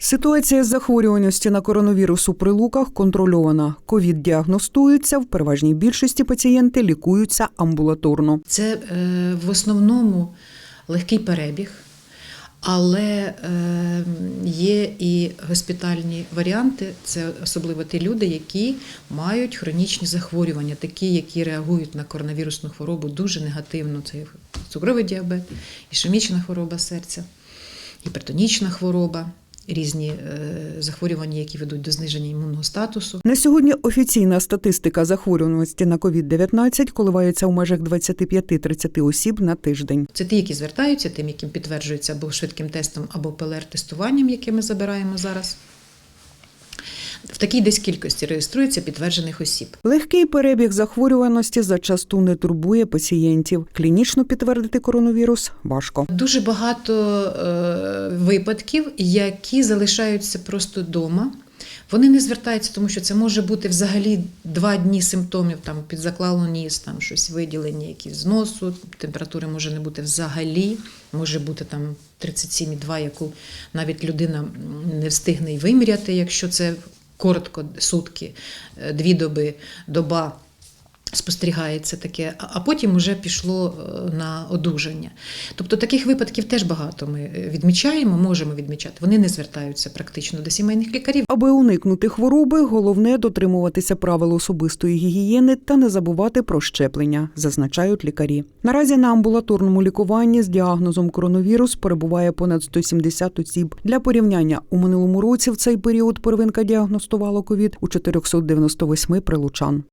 Ситуація з захворюваності на коронавірус у прилуках контрольована. Ковід діагностується. В переважній більшості пацієнти лікуються амбулаторно. Це е, в основному легкий перебіг, але е, є і госпітальні варіанти. Це особливо ті люди, які мають хронічні захворювання, такі, які реагують на коронавірусну хворобу дуже негативно. Це цукровий діабет, ішемічна хвороба серця, гіпертонічна хвороба. Різні е, захворювання, які ведуть до зниження імунного статусу. На сьогодні офіційна статистика захворюваності на ковід-19 коливається у межах 25-30 осіб на тиждень. Це ті, які звертаються, тим, яким підтверджується або швидким тестом, або ПЛР-тестуванням, яке ми забираємо зараз. В такій десь кількості реєструється підтверджених осіб. Легкий перебіг захворюваності зачасту не турбує пацієнтів. Клінічно підтвердити коронавірус важко. Дуже багато е, випадків, які залишаються просто вдома. Вони не звертаються, тому що це може бути взагалі два дні симптомів, там підзаклало ніс, там щось виділення, якісь з носу, температури може не бути взагалі, може бути там 37,2, яку навіть людина не встигне й виміряти, якщо це коротко сутки, е, дві доби, доба. Спостерігається таке, а потім вже пішло е, на одужання. Тобто таких випадків теж багато ми е, відмічаємо, можемо відмічати. Вони не звертаються практично до сімейних лікарів. Аби уникнути хвороби, головне дотримуватися правил особистої гігієни та не забувати про щеплення, зазначають лікарі. Наразі на амбулаторному лікуванні з діагнозом коронавірус перебуває понад 170 осіб. Для порівняння у минулому році в цей період первинка діагностувала ковід у 498 прилучан.